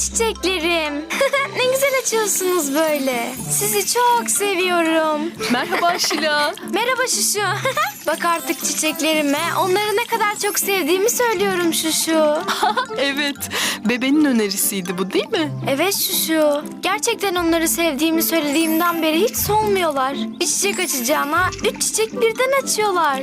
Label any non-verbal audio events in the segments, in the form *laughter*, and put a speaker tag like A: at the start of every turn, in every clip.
A: çiçeklerim. *laughs* ne güzel açıyorsunuz böyle. Sizi çok seviyorum.
B: Merhaba *laughs* Şila.
A: Merhaba Şuşu. *laughs* Bak artık çiçeklerime. Onları ne kadar çok sevdiğimi söylüyorum Şuşu.
B: evet, bebenin önerisiydi bu değil mi?
A: Evet Şuşu. Gerçekten onları sevdiğimi söylediğimden beri hiç solmuyorlar. Bir çiçek açacağına üç çiçek birden açıyorlar.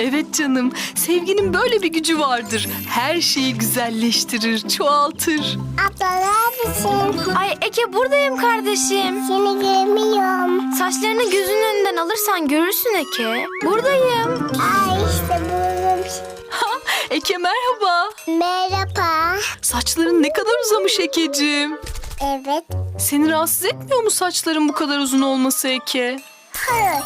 B: Evet canım, sevginin böyle bir gücü vardır. Her şeyi güzelleştirir, çoğaltır.
C: Abla neredesin?
A: Ay Eke buradayım kardeşim.
C: Seni göremiyorum.
A: Saçlarını gözünün önünden alırsan görürsün Eke. Buradayım.
C: Ay işte buldum.
B: Eke merhaba.
C: Merhaba.
B: Saçların ne kadar uzamış Ekeciğim.
C: Evet.
B: Seni rahatsız etmiyor mu saçların bu kadar uzun olması Eke?
C: Hayır.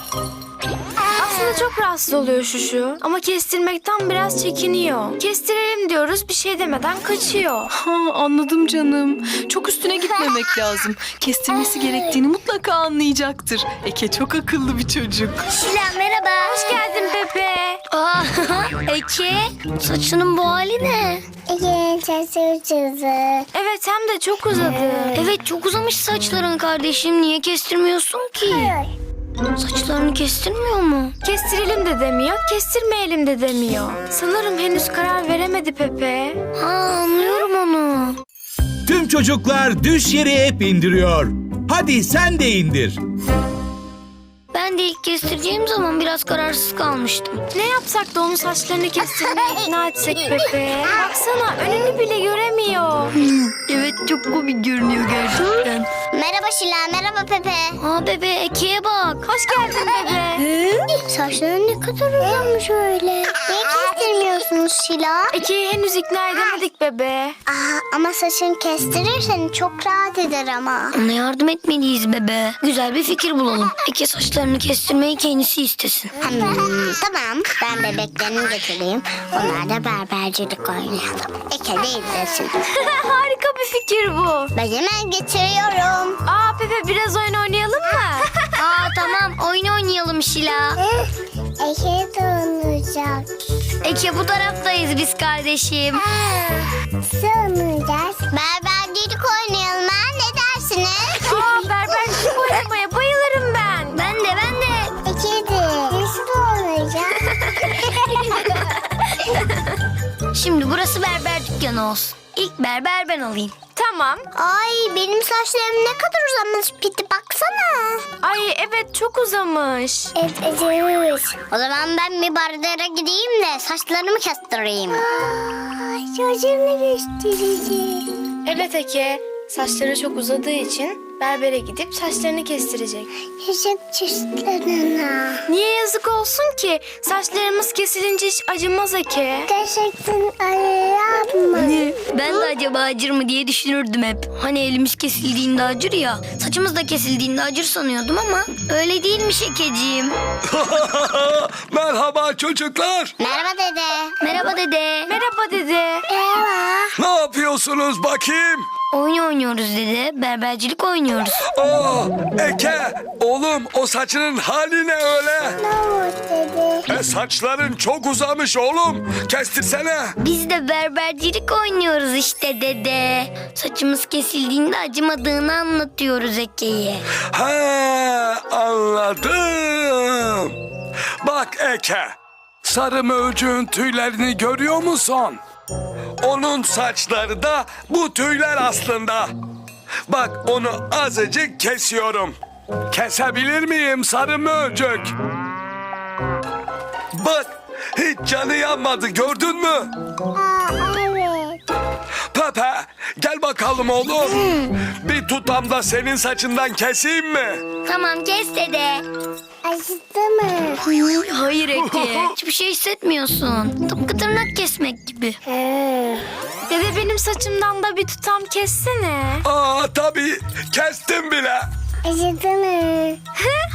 A: Aslında çok rahatsız oluyor Şuşu. Ama kestirmekten biraz çekiniyor. Kestirelim diyoruz bir şey demeden kaçıyor.
B: Ha anladım canım. Çok üstüne gitmemek *laughs* lazım. Kestirmesi gerektiğini mutlaka anlayacaktır. Eke çok akıllı bir çocuk.
C: Şila merhaba.
A: Hoş geldin Pepe.
C: Aa, *laughs* Eke, saçının bu hali ne? Eke'nin saçı uzadı.
A: Evet hem de çok uzadı.
C: Evet çok uzamış saçların kardeşim. Niye kestirmiyorsun ki? Saçlarını kestirmiyor mu?
A: Kestirelim de demiyor, kestirmeyelim de demiyor. Sanırım henüz karar veremedi Pepe.
C: Ha anlıyorum onu.
D: Tüm çocuklar düş yeri app indiriyor. Hadi sen de indir.
C: Ben de ilk kestireceğim zaman biraz kararsız kalmıştım.
A: Ne yapsak da onun saçlarını kestirmeye ikna etsek Pepe? Baksana önünü bile göremiyor. *laughs*
C: Evet çok komik görünüyor gerçekten. Merhaba Şila, merhaba Pepe. Aa bebe Eke'ye bak.
A: Hoş geldin Pepe. *laughs*
C: Saçların ne kadar uzamış öyle. Niye kestirmiyorsunuz Şila?
A: Eke'yi henüz ikna edemedik bebe.
C: Aa, ama saçını kestirirsen çok rahat eder ama. Ona yardım etmeliyiz bebe. Güzel bir fikir bulalım. Eke saçlarını kestirmeyi kendisi istesin. tamam ben bebeklerini getireyim. Onlar da berbercilik oynayalım. Eke de izlesin. *laughs*
A: Harika bir fikir bu.
C: Ben hemen getiriyorum.
A: Aa Pepe biraz oyun oynayalım mı? *laughs*
C: Aa tamam oyun oynayalım Şila. Eke de oynayacak. Eke bu taraftayız biz kardeşim. Sığınacağız. Berbercilik oynayalım ha ne dersiniz?
A: Aa berbercilik oynamaya bayılırım ben.
C: Ben de ben de. Eke de. Nasıl oynayacak? *laughs* *laughs* Şimdi burası berber dükkanı olsun. İlk berber ben olayım.
A: Tamam.
C: Ay benim saçlarım ne kadar uzamış Piti baksana.
A: Ay evet çok uzamış.
C: Evet evet. O zaman ben bir berbere gideyim de saçlarımı kestireyim. Ay saçlarımı kestireceğim.
A: Evet Eke. Saçları çok uzadığı için berbere gidip saçlarını kestirecek.
C: Yazık saçlarına.
A: Niye yazık olsun ki? Saçlarımız kesilince hiç acımaz Eke.
C: Gerçekten yapma. Ben de acaba acır mı diye düşünürdüm hep. Hani elimiz kesildiğinde acır ya. Saçımız da kesildiğinde acır sanıyordum ama öyle değilmiş Ekeciğim. *laughs*
E: Merhaba çocuklar.
C: Merhaba dede. Merhaba dede.
A: Merhaba dede.
C: Merhaba.
E: Ne yapıyorsunuz bakayım?
C: Oyun oynuyoruz dede. Berbercilik oynuyoruz.
E: Aa, Eke, oğlum o saçının hali ne öyle?
C: Ne oldu dede?
E: E, saçların çok uzamış oğlum. Kestirsene.
C: Biz de berbercilik oynuyoruz işte dede. Saçımız kesildiğinde acımadığını anlatıyoruz Eke'ye.
E: Ha, anladım. Bak Eke, sarı mövcüğün tüylerini görüyor musun? Onun saçları da bu tüyler aslında. Bak onu azıcık kesiyorum. Kesebilir miyim sarı mövcük? Bak hiç canı yanmadı gördün mü?
C: Aa,
E: gel bakalım oğlum. Bir tutam da senin saçından keseyim mi?
C: Tamam kes dede. Acıdı mı? Hayır Eke. Hiçbir şey hissetmiyorsun. Tıpkı tırnak kesmek gibi.
A: Dede benim saçımdan da bir tutam kessene.
E: Aa tabii kestim bile.
C: Acıdı mı?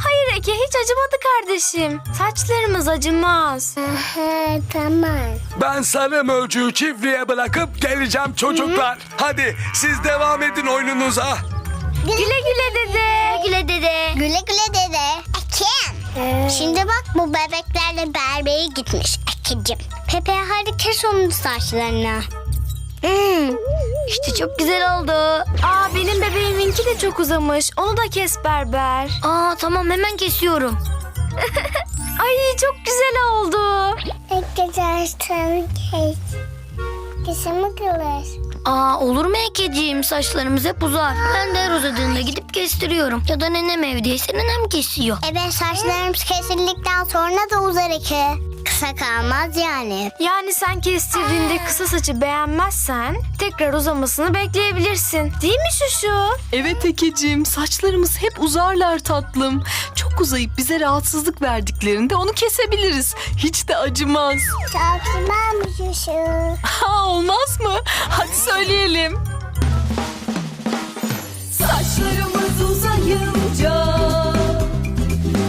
A: Hayır Eke hiç acımadı kardeşim. Saçlarımız acımaz.
C: Aha, tamam.
E: Ben sarı mövcüğü çiftliğe bırakıp geleceğim çocuklar. Hadi siz devam edin oyununuza.
A: Güle güle dede.
C: Güle dede. Güle güle dede. Ekim. Şimdi bak bu bebeklerle berbere gitmiş Ekicim. Pepe hadi kes onun saçlarını. Hmm, işte çok güzel oldu.
A: Aa benim bebeğiminki de çok uzamış. Onu da kes berber.
C: Aa tamam hemen kesiyorum. *laughs*
A: Ay çok güzel oldu.
C: Arkadaşlar kes. Kesimi kılır. Aa olur mu Ekeciğim? Saçlarımız hep uzar. Ben de her uzadığında gidip kestiriyorum. Ya da nenem evdeyse nenem kesiyor.
F: Evet saçlarımız kesildikten sonra da uzar Eke. Kısa kalmaz yani.
A: Yani sen kestirdiğinde kısa saçı beğenmezsen tekrar uzamasını bekleyebilirsin. Değil mi Şuşu?
B: Evet Ekeciğim saçlarımız hep uzarlar tatlım. Çok uzayıp bize rahatsızlık verdiklerinde onu kesebiliriz. Hiç de acımaz.
F: Çok güzelmiş şu.
B: Ha olmaz mı? Hadi söyleyelim. Saçlarımız uzayınca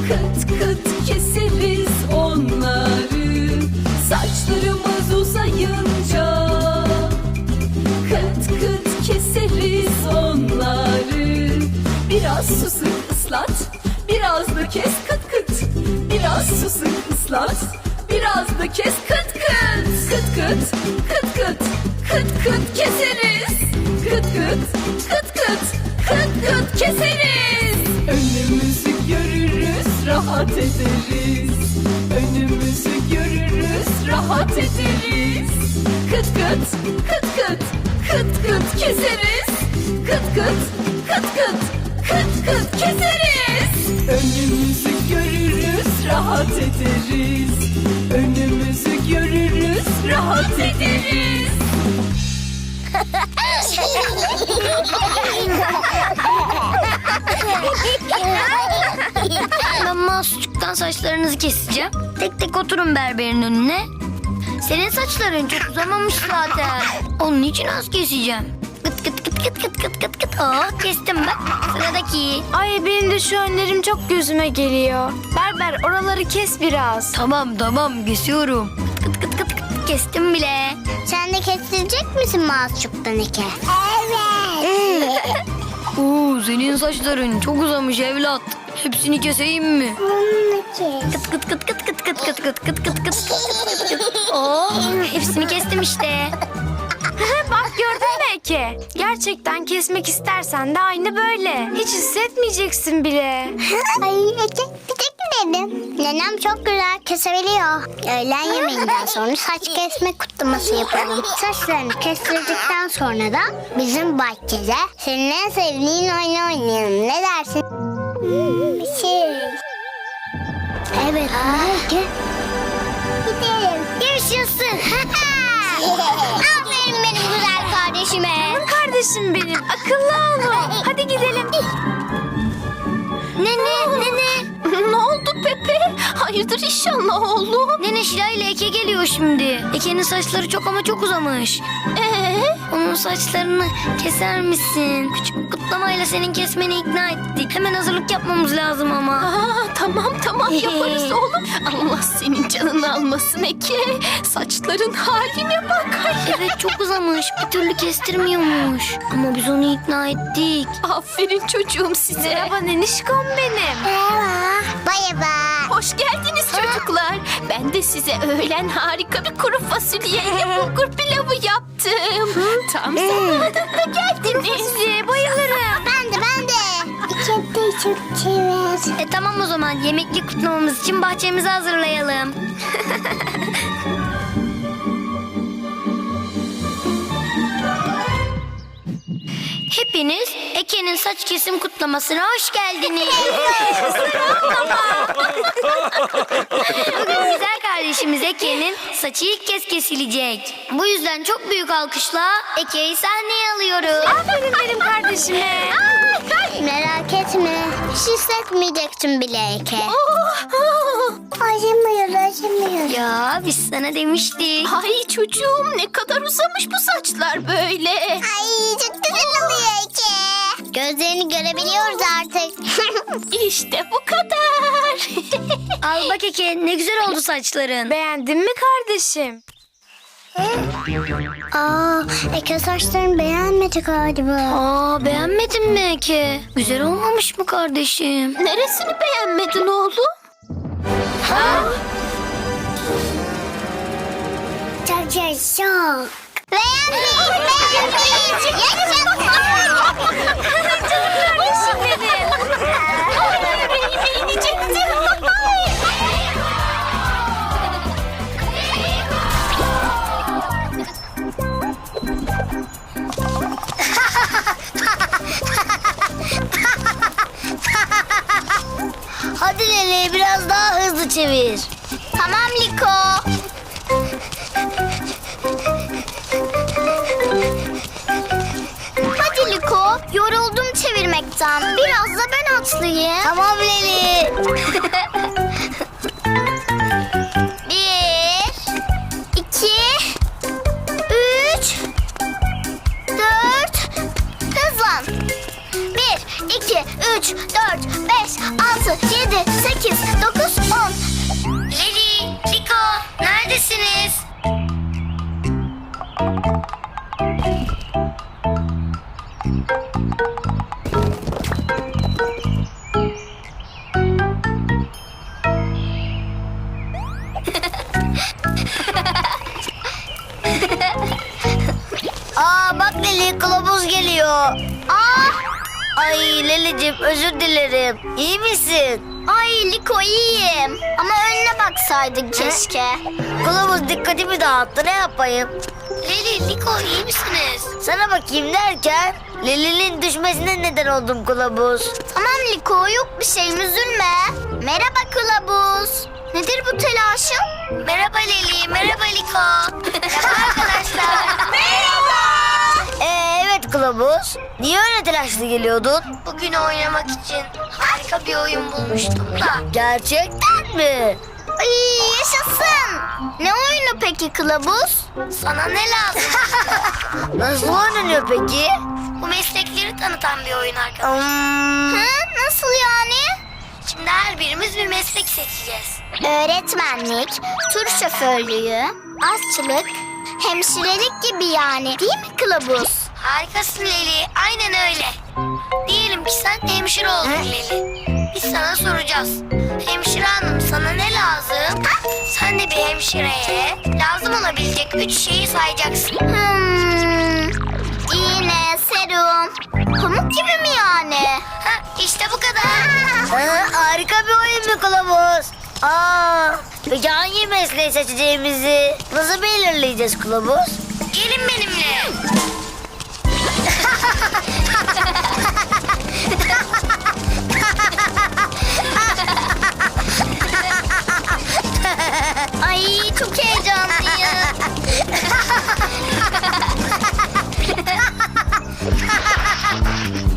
B: Kıt kıt keseriz onları Biraz susuk ıslat. Biraz da kes kıt kıt. Biraz susuk ıslat. Biraz da kes kıt kıt. Kıt kıt kıt kıt. Kıt kıt keseriz. Kıt kıt kıt kıt. Kıt kıt keseriz. Önümüzü görürüz rahat ederiz. Önümüzü görürüz rahat ederiz. Kıt kıt kıt kıt. Kıt kıt keseriz. Kıt kıt kıt kıt Kıt keseriz Önümüzü görürüz rahat ederiz Önümüzü görürüz rahat ederiz
C: Ben masçuktan saçlarınızı keseceğim. Tek tek oturun berberin önüne. Senin saçların çok uzamamış zaten. Onun için az keseceğim. Kıt kıt kıt kıt kıt kıt kıt kıt. Oh kestim bak. Sıradaki.
A: Ay benim de şu önlerim çok gözüme geliyor. Berber oraları kes biraz.
C: Tamam tamam kesiyorum. Kıt kıt kıt kıt kıt kestim bile.
F: Sen de kestirecek misin Mazçuk'tan Eke? Evet.
C: Oo senin saçların çok uzamış evlat. Hepsini keseyim mi?
F: Bunu kes.
C: Kıt kıt kıt kıt kıt kıt kıt kıt kıt kıt kıt kıt kıt kıt. Oh hepsini kestim işte. *laughs*
A: Bak gördün mü Eke? Gerçekten kesmek istersen de aynı böyle. Hiç hissetmeyeceksin bile. *laughs*
F: Ay Eke bir tek mi dedim? Nenem çok güzel kesebiliyor. Öğlen yemeğinden sonra saç kesme kutlaması yapalım. Saçlarını kestirdikten sonra da bizim bahçede senin en sevdiğin oyunu oynayalım. Ne dersin? Hmm, bir şey. Evet. Eke.
A: Kardeşim benim akıllı oğlum. Hadi gidelim.
C: Nene nene.
B: ne oldu Pepe? Hayırdır inşallah oğlum?
C: Nene Şila ile Eke geliyor şimdi. Eke'nin saçları çok ama çok uzamış.
B: Ee?
C: Onun saçlarını keser misin? Küçük bir kutlamayla senin kesmeni ikna ettik. Hemen hazırlık yapmamız lazım ama.
B: Aa, tamam tamam yaparız *laughs* oğlum. Allah senin canını almasın Eke. Saçların haline bak. Ay,
C: Evet çok uzamış. Bir türlü kestirmiyormuş. Ama biz onu ikna ettik.
B: Aferin çocuğum size.
A: Merhaba nenişkom benim.
F: Merhaba. Bay bay.
B: Hoş geldiniz çocuklar. Ben de size öğlen harika bir kuru fasulyeyle bulgur pilavı yaptım. Tam zamanında geldiniz.
A: Bayılırım. *laughs*
F: Ben de ben de. İçeride çok sever.
C: E tamam o zaman yemekli kutlamamız için bahçemizi hazırlayalım. *laughs* Hepiniz Eke'nin saç kesim kutlamasına hoş geldiniz. *laughs* Bugün güzel kardeşimiz Eke'nin saçı ilk kez kesilecek. Bu yüzden çok büyük alkışla Eke'yi sahneye alıyoruz.
A: Aferin benim kardeşime.
F: Merak etme. Hiç hissetmeyeceksin bile Eke. Acımıyor acımıyor.
C: Ya biz sana demiştik.
B: Ay çocuğum ne kadar uzamış bu saçlar böyle.
F: Ay çok güzel oluyor Eke. Gözlerini görebiliyoruz artık. *laughs*
B: İşte bu kadar. *laughs*
C: Al bak Eke ne güzel oldu saçların.
A: Beğendin mi kardeşim?
F: Aa, Eke saçlarını beğenmedi galiba.
C: Aa beğenmedin mi Eke? Güzel olmamış mı kardeşim?
B: Neresini beğenmedin oğlum?
F: Çok Beğenmeyi, beğenmeyi yaşasın.
A: Canım kardeşim benim. Ay, benim inecektim.
G: Hadi Lele biraz daha hızlı çevir.
C: Tamam Liko. Yoruldum çevirmekten. Biraz da ben atlayayım.
G: Tamam Leli. *laughs*
C: keşke.
G: Kılavuz dikkatimi dağıttı ne yapayım?
C: Leli, Liko iyi misiniz?
G: Sana bakayım derken Leli'nin düşmesine neden oldum kılavuz.
C: Tamam Liko yok bir şeyim üzülme. Merhaba kılavuz. Nedir bu telaşın? Merhaba Leli, merhaba Liko. merhaba arkadaşlar. *laughs* merhaba.
G: Ee, evet kılavuz. Niye öyle telaşlı geliyordun?
C: Bugün oynamak için harika bir oyun bulmuştum da.
G: Gerçekten mi?
C: Ay yaşasın. Ne oyunu peki kılavuz? Sana ne lazım? *laughs*
G: Nasıl oynanıyor peki?
C: bu meslekleri tanıtan bir oyun arkadaşlar.
G: Hmm,
C: Hı, nasıl yani? Şimdi her birimiz bir meslek seçeceğiz. Öğretmenlik, tur şoförlüğü, aşçılık, hemşirelik gibi yani. Değil mi kılavuz? Harikasın Leli. Aynen öyle. Diyelim ki sen hemşire oldun Leli. Sana soracağız. Hemşire hanım sana ne lazım? Sen de bir hemşireye lazım olabilecek üç şeyi sayacaksın. Hmm, iğne, serum, pamuk gibi mi yani? Ha, işte bu kadar.
G: ha, harika bir oyun mu kılavuz? Aa, peki hangi mesleği seçeceğimizi nasıl belirleyeceğiz kılavuz?
C: Gelin benimle. *laughs* Ay çok heyecanlıyım.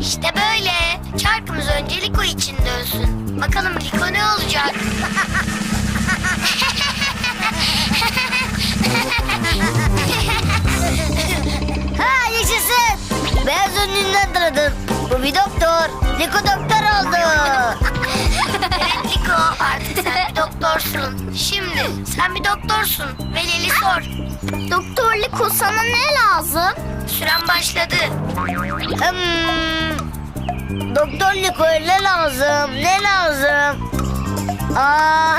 C: *laughs* işte böyle. Çarkımız önce Liko için dönsün. Bakalım Liko ne olacak? *laughs*
G: Ha yaşasın. Beyaz önlüğünden tanıdın. Bu bir doktor. Liko doktor oldu.
C: Liko artık sen bir doktorsun. Şimdi sen bir doktorsun ve Leli sor. Doktor Liko sana ne lazım? Süren başladı.
G: Hmm, doktor Liko'ya ne lazım? Ne lazım? Aa,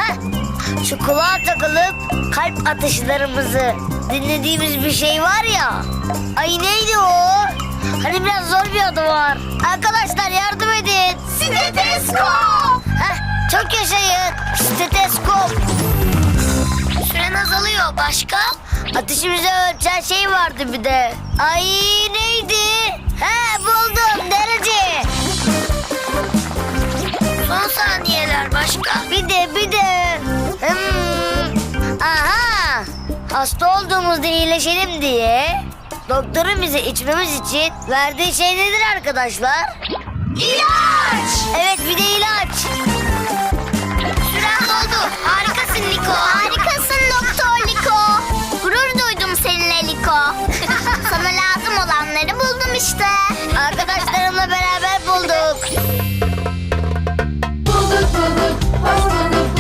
G: şu kulağa takılıp kalp atışlarımızı dinlediğimiz bir şey var ya. Ay neydi o? Hani biraz zor bir adı var. Arkadaşlar yardım edin.
C: Steteskop.
G: Heh, çok yaşayın. Steteskop.
C: Süren azalıyor. Başka?
G: Ateşimizi ölçen şey vardı bir de. Ay neydi? He buldum derece.
C: Son saniyeler başka?
G: Bir de bir de. Hmm, aha. Hasta olduğumuzda iyileşelim diye doktorun bize içmemiz için verdiği şey nedir arkadaşlar?
C: İlaç.
G: Evet bir de ilaç.
C: Harikasın Liko. Harikasın Doktor Liko. Gurur duydum seninle Liko. *laughs* Sana lazım olanları buldum işte.
G: Arkadaşlarımla beraber bulduk.
B: Bulduk bulduk, hoş bulduk,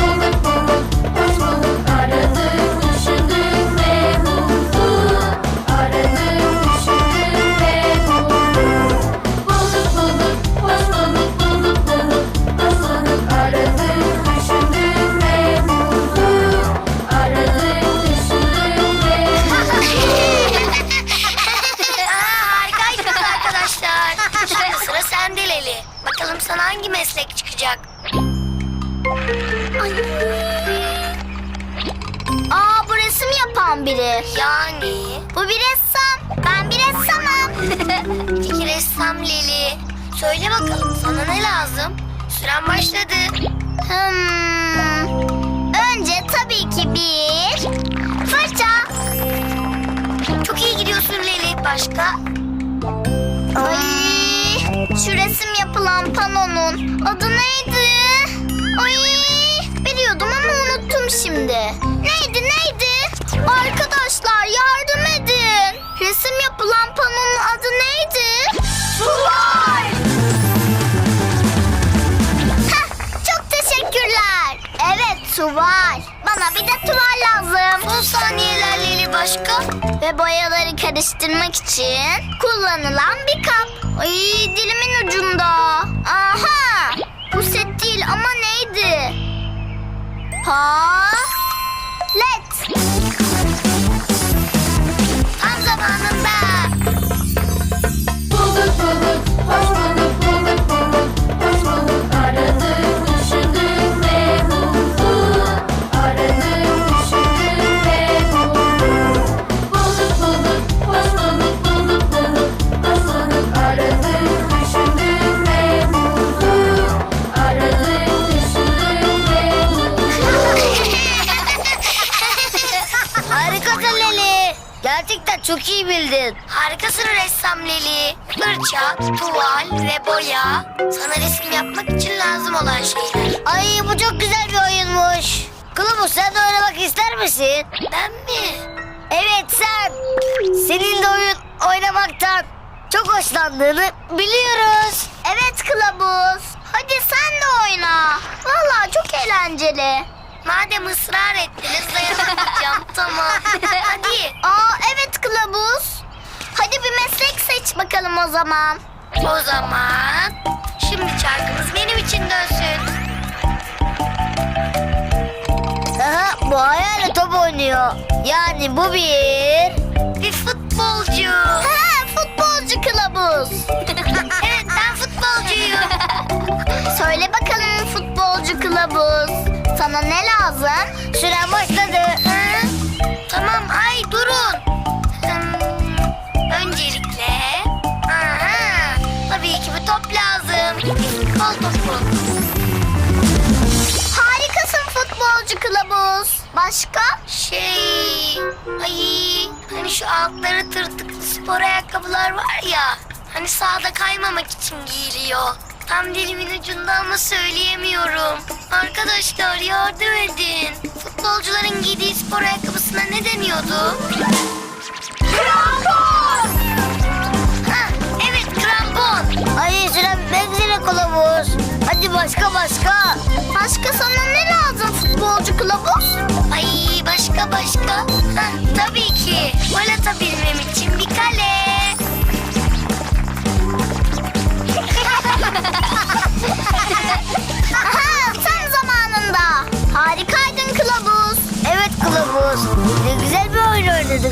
H: biri.
C: Yani?
H: Bu bir ressam. Ben bir ressamım. *laughs*
C: Peki ressam Leli. Söyle bakalım sana ne lazım? Süren başladı.
H: Hmm. Önce tabii ki bir fırça.
C: Çok iyi gidiyorsun Leli. Başka?
H: Ay, şu resim yapılan panonun adı neydi? Ay, biliyordum ama unuttum şimdi. Neydi neydi? Arkadaşlar yardım edin. Resim yapılan panonun adı neydi? Sular. Heh, çok teşekkürler. Evet su var. Bana bir de tuval lazım.
C: Son saniyeler Leli başka?
H: Ve boyaları karıştırmak için kullanılan bir kap. Ay dilimin ucunda. Aha! Bu set değil ama neydi? Ha? Let.
C: Zamanında.
G: Bulduk bulduk, hoş bulduk,
B: çok iyi bildin.
C: Harikasın ressam Leli. Fırça, tuval ve boya. Sana resim yapmak için lazım olan şeyler.
B: Ay bu çok güzel bir oyunmuş. Kılavuz sen de oynamak ister misin?
C: Ben mi?
B: Evet sen. Senin de oyun oynamaktan çok hoşlandığını biliyoruz.
H: Evet kılavuz. Hadi sen de oyna. Vallahi çok eğlenceli.
C: Madem ısrar ettiniz dayanamayacağım. *laughs* tamam. Hadi.
H: Aa evet kılavuz. Hadi bir meslek seç bakalım o zaman.
C: O zaman şimdi çarkımız benim için dönsün.
B: Aha bu hayal top oynuyor. Yani bu bir...
C: Bir futbolcu.
H: Ha futbolcu kılavuz. *laughs*
C: futbolcuyum. *laughs*
H: Söyle bakalım futbolcu kılavuz. Sana ne lazım?
B: Süren başladı.
C: Hı? Tamam ay durun. Hmm, öncelikle aha, tabii ki bir top lazım. Futbol topu.
H: Harikasın futbolcu kılavuz. Başka?
C: Şey ay hani şu altları tırtıklı spor ayakkabılar var ya. Hani sahada kaymamak için giyiliyor. Tam dilimin ucunda ama söyleyemiyorum. Arkadaşlar yardım edin. Futbolcuların giydiği spor ayakkabısına ne deniyordu? Krampon! Ha, evet krampon.
B: Ay süren bitmek üzere kılavuz. Hadi başka başka.
H: Başka sana ne lazım futbolcu kılavuz?
C: Ay başka başka. Ha, tabii ki. Gol atabilmem için bir kale.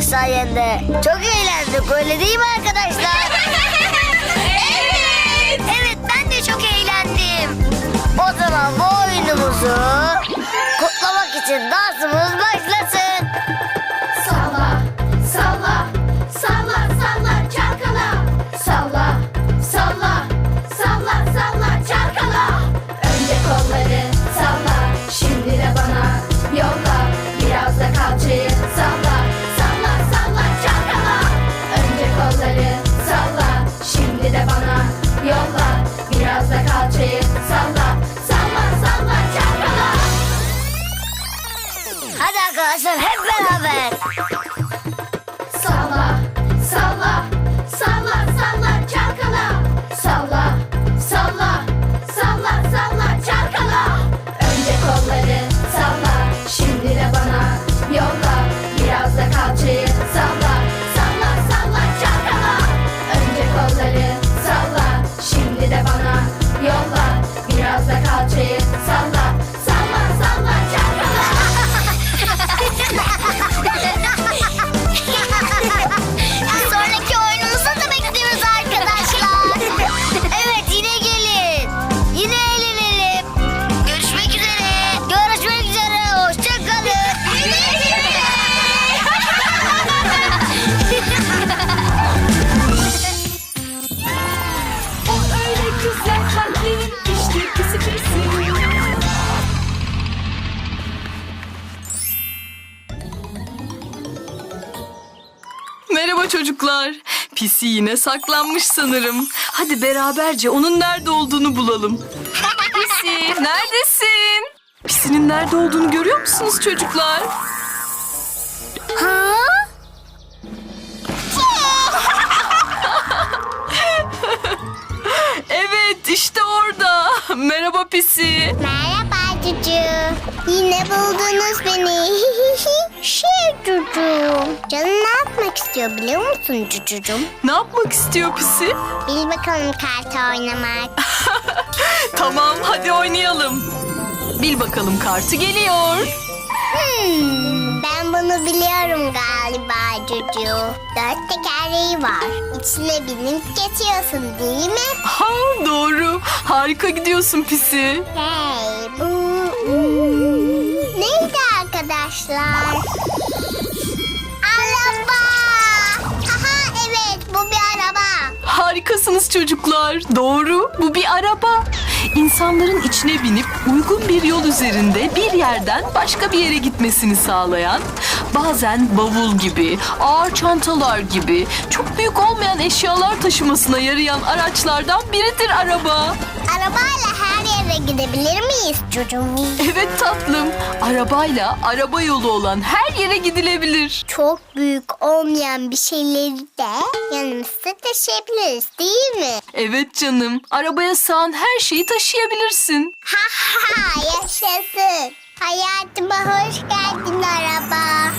B: Sayende. Çok eğlendik öyle değil mi arkadaşlar? *laughs*
H: evet.
C: Evet ben de çok eğlendim.
B: O zaman bu oyunumuzu kutlamak için dansımız başlasın. Hadi arkadaşlar hep beraber. Çocuklar. Pisi yine saklanmış sanırım. Hadi beraberce onun nerede olduğunu bulalım. Pisi neredesin? Pisinin nerede olduğunu görüyor musunuz çocuklar?
I: Ha? *laughs*
B: Evet işte orada. Merhaba Pisi.
F: Merhaba Cucu. Yine buldunuz beni. *laughs* şey Cucu. Canım ne yapmak istiyor biliyor musun Cucucuğum?
B: Ne yapmak istiyor Pisi?
F: Bil bakalım kartı oynamak. *laughs*
B: Tamam hadi oynayalım. Bil bakalım kartı geliyor.
F: Hmm, ben bunu biliyorum galiba Cucu. Dört tekerleği var. İçine binip geçiyorsun değil mi?
B: Ha doğru. Harika gidiyorsun Pisi.
F: Hey bu... Neydi arkadaşlar? Araba! Aha evet bu bir araba.
B: Harikasınız çocuklar. Doğru. Bu bir araba. İnsanların içine binip uygun bir yol üzerinde bir yerden başka bir yere gitmesini sağlayan, bazen bavul gibi, ağır çantalar gibi, çok büyük olmayan eşyalar taşımasına yarayan araçlardan biridir araba.
F: Arabayla gidebilir miyiz çocuğum?
B: Evet tatlım. Arabayla araba yolu olan her yere gidilebilir.
F: Çok büyük olmayan bir şeyleri de yanımızda taşıyabiliriz değil mi?
B: Evet canım. Arabaya sığan her şeyi taşıyabilirsin.
F: Ha ha yaşasın. Hayatıma hoş geldin araba.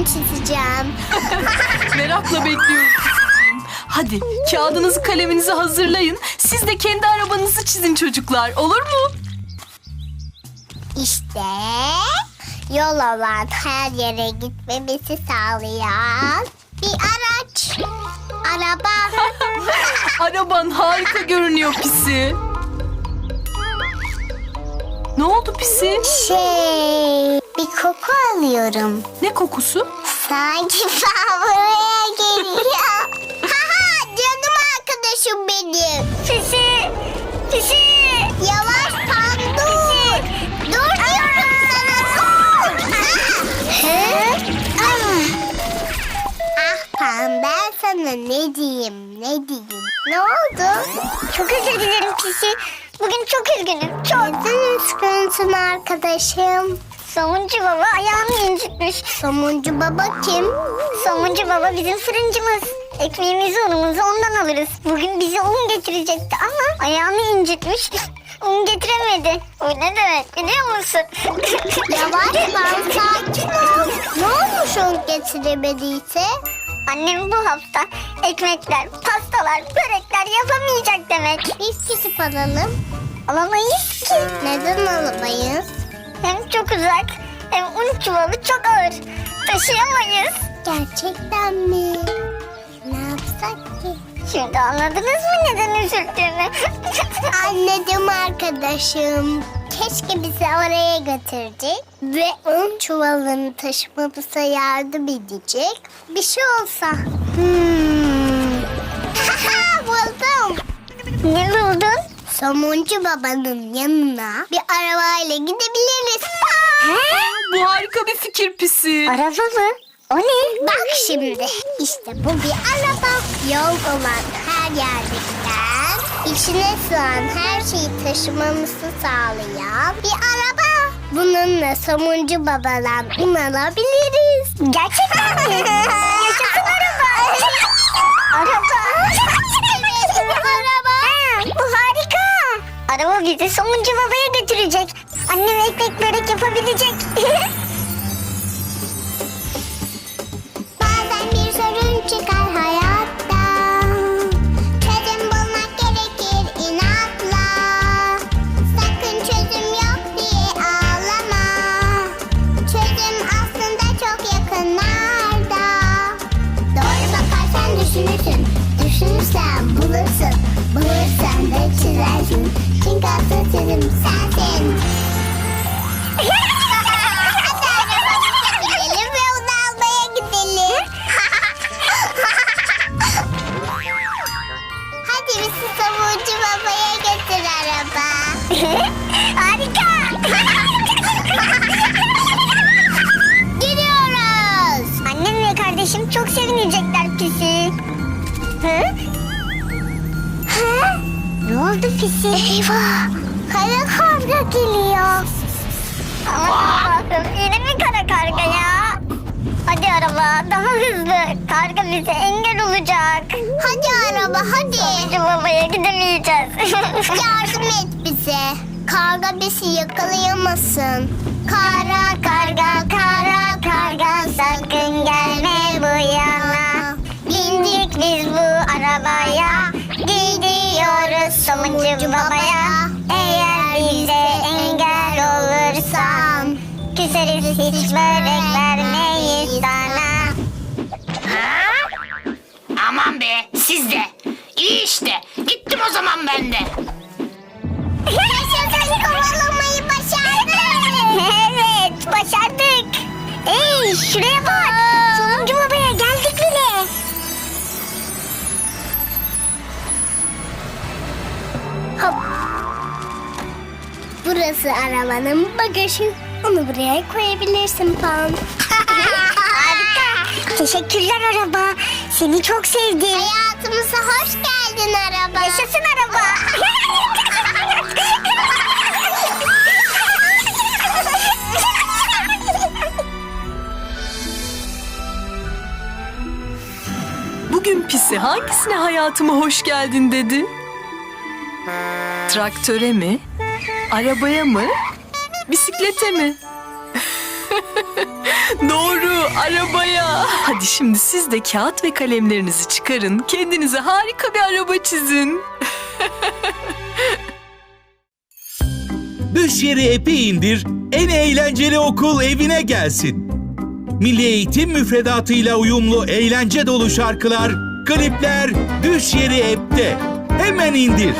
F: Arabamı çizeceğim. *laughs*
B: Merakla bekliyorum. Hadi kağıdınızı kaleminizi hazırlayın. Siz de kendi arabanızı çizin çocuklar. Olur mu?
F: İşte yol olan her yere gitmemizi sağlayan bir araç. Araba. *laughs*
B: Araban harika görünüyor Pisi. Ne oldu Pisi?
F: Şey, bir koku alıyorum.
B: Ne kokusu?
F: Sanki *laughs* ben buraya geliyor. *laughs* Haha canım arkadaşım benim. Pisi, pisi. Yavaş Pan dur. Diyorum sana dur. Ah. Ah. Ah Pan ben sana ne diyeyim ne diyeyim. Ne oldu? Çok özür dilerim Pisi. Bugün çok üzgünüm. Çok. Neden üzgünsün arkadaşım? Somuncu baba ayağımı incitmiş. Somuncu baba kim? Somuncu baba bizim fırıncımız. Ekmeğimizi unumuzu ondan alırız. Bugün bize un getirecekti ama ayağını incitmiş. Un getiremedi. O ne demek biliyor musun? Yavaş *laughs* ben sakin ol. Ne olmuş un getiremediyse? Annem bu hafta ekmekler, pastalar, börekler yapamayacak demek. Biz gidip alalım. Alamayız ki. Neden alamayız? Hem çok uzak hem un çuvalı çok ağır. Taşıyamayız. Gerçekten mi? Ne yapsak ki? Şimdi anladınız mı neden üzüldüğümü? *laughs* Anladım arkadaşım. Keşke bizi oraya götürecek ve un çuvalını taşımamıza yardım edecek bir şey olsa. Hmm. *laughs* Buldum. Ne buldun? Somuncu babanın yanına bir arabayla gidebiliriz.
B: Bu harika bir fikir Pisi.
F: Araba mı? O ne? Bak şimdi. İşte bu bir araba. Yol olan her yerde giden, içine sığan her şeyi taşımamızı sağlayan bir araba. Bununla somuncu babadan un alabiliriz. Gerçekten mi? *laughs* Yaşasın araba. *laughs* araba. araba. Araba bizi somuncu babaya götürecek. Annem ekmek börek yapabilecek. *laughs* Bazen bir sorun çıkar Somuncu babaya. Eğer bize engel olursan Küseriz hiç börek vermeyiz sana
J: Aman be siz de. İyi işte. Gittim o zaman ben de.
F: Yaşasın kovalamayı başardık. *laughs* Evet başardık. Ey şuraya bak. Hop. Burası arabanın bagajı. Onu buraya koyabilirsin Pan. Harika. *laughs* Teşekkürler araba. Seni çok sevdim. Hayatımıza hoş geldin araba. Yaşasın araba.
B: Bugün pisi hangisine hayatıma hoş geldin dedi? Traktöre mi? Arabaya mı? Bisiklete mi? *laughs* Doğru, arabaya. Hadi şimdi siz de kağıt ve kalemlerinizi çıkarın. Kendinize harika bir araba çizin. *laughs*
D: Düş yeri app'i indir, en eğlenceli okul evine gelsin. Milli Eğitim müfredatıyla uyumlu eğlence dolu şarkılar, klipler Düş yeri app'te. Hemen indir.